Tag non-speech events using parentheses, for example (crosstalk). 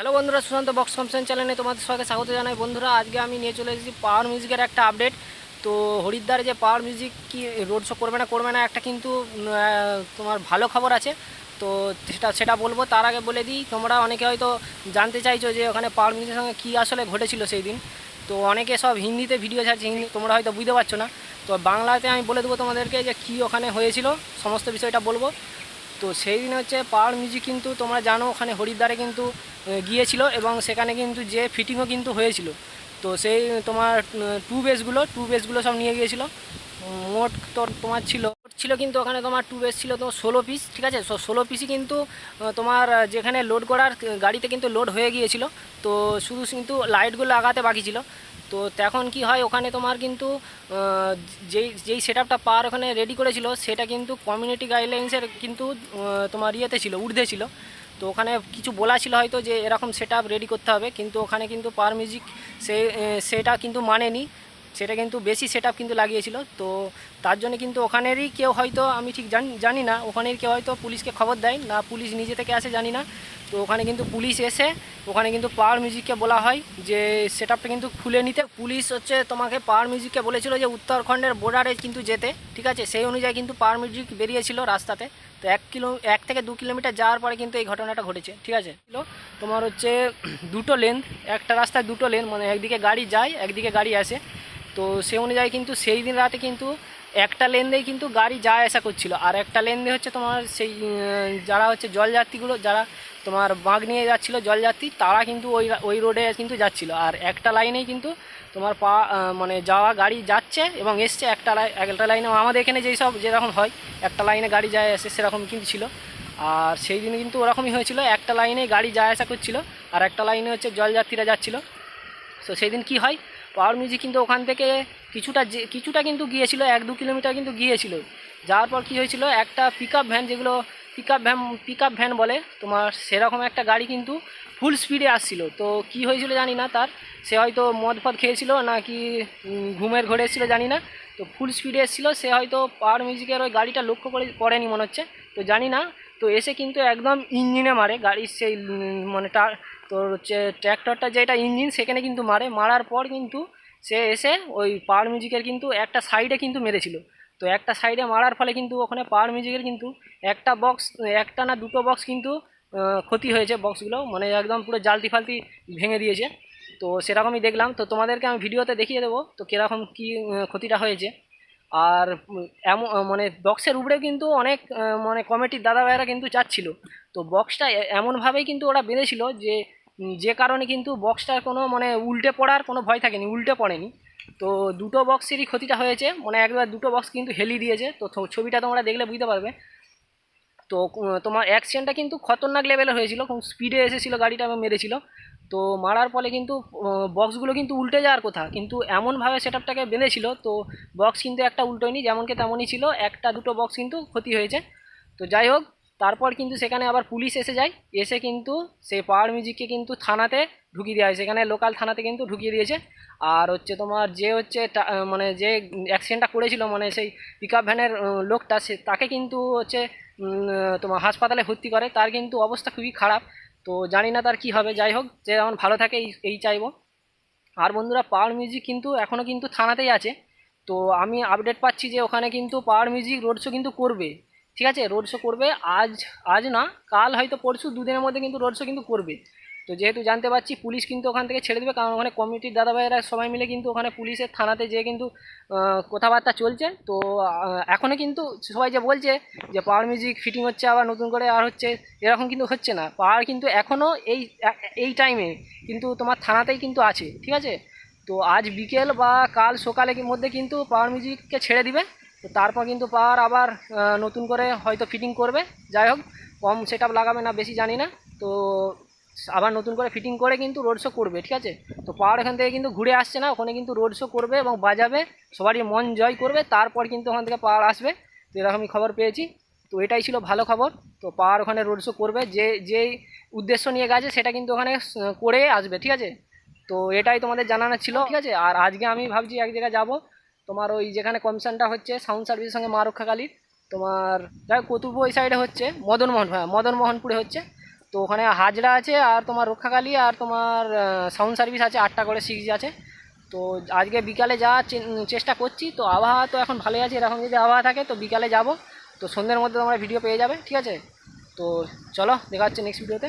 Hello বন্ধুরা, Sushant box কমসেন চ্যানেলে তোমাদের সবাইকে স্বাগত জানাই। বন্ধুরা, আজকে আমি নিয়ে চলে এসেছি পাওয়ার মিউজিকের একটা আপডেট তো হরিদ্বারে যে পাওয়ার মিউজিক কি রোড শো করবে না করবে না, একটা কিন্তু তোমার ভালো খবর আছে। তো সেটা সেটা বলব। তার আগে বলে দিই, তোমরা অনেকে হয়তো জানতে চাইছো যে ওখানে পাওয়ার মিউজিকের সঙ্গে কী আসলে ঘটেছিল সেই দিন। তো অনেকে সব হিন্দিতে ভিডিও ছাড়ছে, হিন্দি, তোমরা হয়তো বুঝতে পারছ না। তো বাংলাতে আমি বলে দেবো তোমাদেরকে যে কী ওখানে হয়েছিল, সমস্ত বিষয়টা বলব। তো সেই দিন হচ্ছে পাওয়ার মিউজিক কিন্তু তোমরা জানো, ওখানে হরিদ্বারে কিন্তু গিয়েছিল এবং সেখানে কিন্তু যে ফিটিংও কিন্তু হয়েছিল। তো সেই তোমার টু বেসগুলো টু বেসগুলো সব নিয়ে গিয়েছিল। মোট তোর, তোমার ছিল ছিল কিন্তু ওখানে তোমার টু বেস ছিল তোমার ষোলো পিস ঠিক আছে? ষোলো পিসই কিন্তু তোমার যেখানে লোড করার, গাড়িতে কিন্তু লোড হয়ে গিয়েছিল। তো শুধু কিন্তু লাইটগুলো লাগাতে বাকি ছিল। তো তখন কি হয়, ওখানে তোমার কিন্তু যেই যেই সেট আপটা পার ওখানে রেডি করেছিল, সেটা কিন্তু কমিউনিটি গাইডলাইন্সের কিন্তু তোমার ইয়েতে ছিল, ঊর্ধ্বে ছিল। তো ওখানে কিছু বলা ছিল হয়তো যে এরকম সেট রেডি করতে হবে, কিন্তু ওখানে কিন্তু পার মিউজিক সে সেটা কিন্তু মানেনি। সেটা কিন্তু বেশি সেট কিন্তু লাগিয়েছিল। তো তার জন্য কিন্তু ওখানেরই কেউ হয়তো, আমি ঠিক জানি জানি না, ওখানের কেউ হয়তো পুলিশকে খবর দেয়, না পুলিশ নিজে থেকে আসে, জানি না। তো ওখানে কিন্তু পুলিশ এসে, ওখানে কিন্তু পাওয়ার মিউজিককে বলা হয়, যে সেট কিন্তু খুলে নিতে। পুলিশ হচ্ছে তোমাকে পাওয়ার মিউজিককে বলেছিল যে উত্তরাখণ্ডের বর্ডারে কিন্তু যেতে, ঠিক আছে? সেই অনুযায়ী কিন্তু পাওয়ার মিউজিক বেরিয়েছিল রাস্তাতে। তো এক কিলো, এক থেকে দু কিলোমিটার যাওয়ার পরে কিন্তু এই ঘটনাটা ঘটেছে, ঠিক আছে? তোমার হচ্ছে (clears throat) দুটো লেন একটা রাস্তায় দুটো লেন মানে একদিকে গাড়ি যায়, একদিকে গাড়ি আসে। তো সে অনুযায়ী কিন্তু সেই দিন রাতে কিন্তু একটা লেন দিয়েই কিন্তু গাড়ি যায় আসা করছিল। আর একটা লেন দিয়ে হচ্ছে তোমার সেই যারা হচ্ছে জলযাত্রীগুলো, যারা তোমার বাঁক নিয়ে যাচ্ছিল জলযাত্রী, তারা কিন্তু ওই ওই রোডে কিন্তু যাচ্ছিল। আর একটা লাইনেই কিন্তু তোমার পা মানে যাওয়া গাড়ি যাচ্ছে এবং এসছে একটা লাই, একটা লাইনে। আমাদের এখানে যেই সব, যেরকম হয়, একটা লাইনে গাড়ি যায় আসে, সেরকম কিন্তু ছিল। আর সেই দিন কিন্তু ওরকমই হয়েছিল, একটা লাইনে গাড়ি যায় আসা করছিল, আর একটা লাইনে হচ্ছে জলযাত্রীরা যাচ্ছিল। তো সেই দিন কী হয় পাওয়ার মিউজিক কিন্তু ওখান থেকে কিছুটা কিছুটা কিন্তু গিয়েছিল, এক দু কিলোমিটার কিন্তু গিয়েছিল। যাওয়ার পর কী হয়েছিল, একটা পিক ভ্যান যেগুলো পিক ভ্যান পিক ভ্যান বলে, তোমার সেরকম একটা গাড়ি কিন্তু ফুল স্পিডে আসছিল। তো কি হয়েছিল জানি না তার, সে হয়তো মদ ফদ খেয়েছিল না কি ঘুমের ঘরে এসেছিল জানি না। তো ফুল স্পিডে এসেছিল, সে হয়তো পাওয়ার মিউজিকের ওই গাড়িটা লক্ষ্য করে পড়েনি মনে হচ্ছে। তো জানি না তো এসে কিন্তু একদম ইঞ্জিনে মারে গাড়ির সেই মানে তোর হচ্ছে ট্র্যাক্টরটা যেটা ইঞ্জিন সেখানে কিন্তু মারে। মারার পর কিন্তু সে এসে ওই পাওয়ার মিউজিকের কিন্তু একটা সাইডে কিন্তু মেরেছিল। তো একটা সাইডে মারার ফলে কিন্তু ওখানে পাওয়ার মিউজিকের কিন্তু একটা বক্স, একটা না দুটো বক্স কিন্তু ক্ষতি হয়েছে বক্সগুলো। মানে একদম পুরো জালতি ফালতি ভেঙে দিয়েছে। তো সেরকমই দেখলাম। তো তোমাদেরকে আমি ভিডিওতে দেখিয়ে দেবো। তো কীরকম কী ক্ষতিটা হয়েছে। আর এমন মানে বক্সের উপরে কিন্তু অনেক মানে কমিটির দাদা ভাইয়েরা কিন্তু চাচ্ছিল। তো বক্সটা এমনভাবেই কিন্তু ওরা বেঁধেছিল যে যে কারণে কিন্তু বক্সটার কোনো মানে উল্টে পড়ার কোনো ভয় থাকেনি, উল্টে পড়েনি। তো দুটো বক্সেরই ক্ষতিটা হয়েছে মানে একবার দুটো বক্স কিন্তু হেলি দিয়েছে। তো ছবিটা তোমরা দেখলে বুঝতে পারবে। তো তোমার অ্যাক্সিডেন্টটা কিন্তু খতরনাক লেভেলের হয়েছিল, খুব স্পিডে এসেছিল গাড়িটা এবং মেরেছিল। তো মারার ফলে কিন্তু বক্সগুলো কিন্তু উল্টে যাওয়ার কথা, কিন্তু এমনভাবে সেট আপটাকে বেঁধেছিল, তো বক্স কিন্তু একটা উল্টোয়নি, যেমনকে তেমনই ছিল, একটা দুটো বক্স কিন্তু ক্ষতি হয়েছে। তো যাই হোক তারপর কিন্তু সেখানে আবার পুলিশ এসে যায়, এসে কিন্তু সেই পাওয়ার মিউজিককে কিন্তু থানাতে ঢুকিয়ে দেওয়া হয়। সেখানে লোকাল থানাতে কিন্তু ঢুকিয়ে দিয়েছে। আর হচ্ছে তোমার যে হচ্ছে মানে যে অ্যাক্সিডেন্টটা করেছিল মানে সেই পিক ভ্যানের লোকটা, সে তাকে কিন্তু হচ্ছে তোমার হাসপাতালে ভর্তি করে। তার কিন্তু অবস্থা খুবই খারাপ। তো জানি না তার কি হবে। যাই হোক, যে যেমন ভালো থাকে, এই এই চাইব। আর বন্ধুরা পাওয়ার মিউজিক কিন্তু এখনও কিন্তু থানাতেই আছে। তো আমি আপডেট পাচ্ছি যে ওখানে কিন্তু পাওয়ার মিউজিক রোড শো কিন্তু করবে। ঠিক আছে রোড শো করবে। আজ আজ না, কাল হয়তো পরশু দুদিনের মধ্যে কিন্তু রোড শো কিন্তু করবে। তো যেহেতু জানতে পারছি, পুলিশ কিন্তু ওখান থেকে ছেড়ে দেবে, কারণ ওখানে কমিটির দাদা ভাইয়েরা সবাই মিলে কিন্তু ওখানে পুলিশের থানাতে যেয়ে কিন্তু কথাবার্তা চলছে। তো এখনও কিন্তু সবাই যে বলছে যে পাওয়ার মিউজিক ফিটিং হচ্ছে আবার নতুন করে আর হচ্ছে, এরকম কিন্তু হচ্ছে না। পাওয়ার কিন্তু এখনও এই এই টাইমে কিন্তু তোমার থানাতেই কিন্তু আছে, ঠিক আছে? তো আজ বিকেল বা কাল সকালের মধ্যে কিন্তু পাওয়ার মিউজিককে ছেড়ে দিবে। তো তারপর কিন্তু পাওয়ার আবার নতুন করে হয়তো ফিটিং করবে। যাই হোক, কম সেট লাগাবে না, বেশি জানি না। তো আবার নতুন করে ফিটিং করে কিন্তু রোড শো করবে, ঠিক আছে? তো পাওয়ার এখান থেকে কিন্তু ঘুরে আসছে না, ওখানে কিন্তু রোড শো করবে এবং বাজাবে, সবারই মন জয় করবে, তারপর কিন্তু ওখান থেকে পাওয়ার আসবে। তো এরকমই খবর পেয়েছি। তো এটাই ছিল ভালো খবর। তো পাওয়ার ওখানে রোড শো করবে, যে, যেই উদ্দেশ্য নিয়ে গেছে সেটা কিন্তু ওখানে করে আসবে, ঠিক আছে? তো এটাই তোমাদের জানানো ছিল, ঠিক আছে? আর আজকে আমি ভাবছি এক জায়গায় যাব তোমার ওই যেখানে কমিশনটা হচ্ছে সাউন্ড সার্ভিসের সঙ্গে মা রক্ষাকালীর তোমার, যাই হোক কতুর্প ওই সাইডে হচ্ছে, মদনমোহন হ্যাঁ মদনমোহনপুরে হচ্ছে। তো ওখানে হাজরা আছে আর তোমার রক্ষাকালী আর তোমার সাউন্ড সার্ভিস আছে, আটটা করে সিক্স আছে। তো আজকে বিকালে যাওয়ার চেষ্টা করছি, তো আবহাওয়া তো এখন ভালোই আছে, এরকম যদি আবহাওয়া থাকে, তো বিকালে যাব। তো সন্ধ্যের মধ্যে তোমরা ভিডিও পেয়ে যাবে, ঠিক আছে? তো চলো, দেখা হচ্ছে নেক্সট ভিডিওতে